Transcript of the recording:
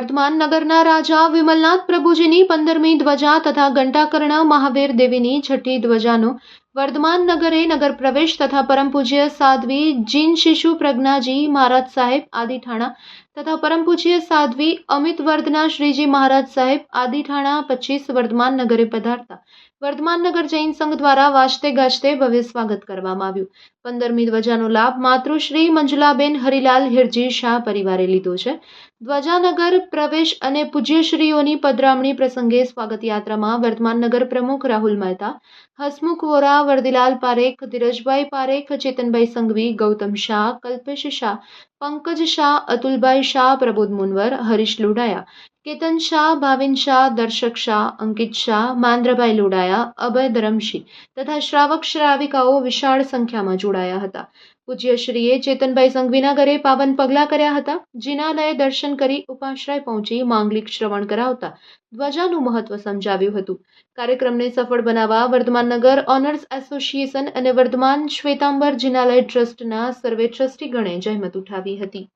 વર્ધમાન નગરના રાજા વિમલનાથ પ્રભુજીની પંદરમી ધ્વજા તથા ઘંટાકર્ણ મહાવીર દેવીની છઠ્ઠી ધ્વજાનો વર્ધમાન નગરે નગર પ્રવેશ તથા પરમ પૂજ્ય સાધ્વી જીન શિશુ પ્રજ્ઞાજી મહારાજ સાહેબ આદિઠાણા તથા પરમ પૂજ્ય સાધ્વી અમિત વર્ધના શ્રીજી મહારાજ સાહેબ આદિઠાણા પચીસ વર્ધમાન નગરે પધારતા. વર્ધમાન નગર જૈન સંઘ દ્વારા વાજતે ગાજતે ભવ્ય સ્વાગત કરવામાં આવ્યું. પંદરમી ધ્વજાનો લાભ માતૃશ્રી મંજુલાબેન હરિલાલ હિરજી શાહ પરિવારે લીધો છે. ધ્વજાનગર પ્રવેશ અને પૂજ્યશ્રીઓની પધરામણી પ્રસંગે સ્વાગત યાત્રામાં વર્તમાન નગર પ્રમુખ રાહુલ મહેતા, હસમુખ વોરા, વર્દીલાલ પારેખ, ધીરજભાઈ પારેખ, ચેતનભાઈ સંઘવી, ગૌતમ શાહ, કલ્પેશ શાહ, પંકજ શાહ, અતુલભાઈ શાહ, પ્રબોધ મુનવર, હરીશ લોડાયા કેતન શાહ, ભાવિન શાહ, દર્શક શાહ, અંકિત શાહ, માંદ્રભાઈ લોડાયા, અભય ધરમશી તથા શ્રાવક શ્રાવિકાઓ વિશાળ સંખ્યામાં જોડાયા હતા. પૂજ્યશ્રીએ ચેતનભાઈ સંઘવીના ઘરે પાવન પગલાં કર્યા હતા. જિનાલયે દર્શન કરી ઉપાશ્રય પહોંચી માંગલિક શ્રવણ કરાવતા ધ્વજાનું મહત્વ સમજાવ્યું હતું. કાર્યક્રમને સફળ બનાવવા વર્ધમાન નગર ઓનર્સ એસોસિએશન અને વર્ધમાન શ્વેતાંબર જિનાલય ટ્રસ્ટના સર્વે ટ્રસ્ટીગણે જહેમત ઉઠાવી હતી.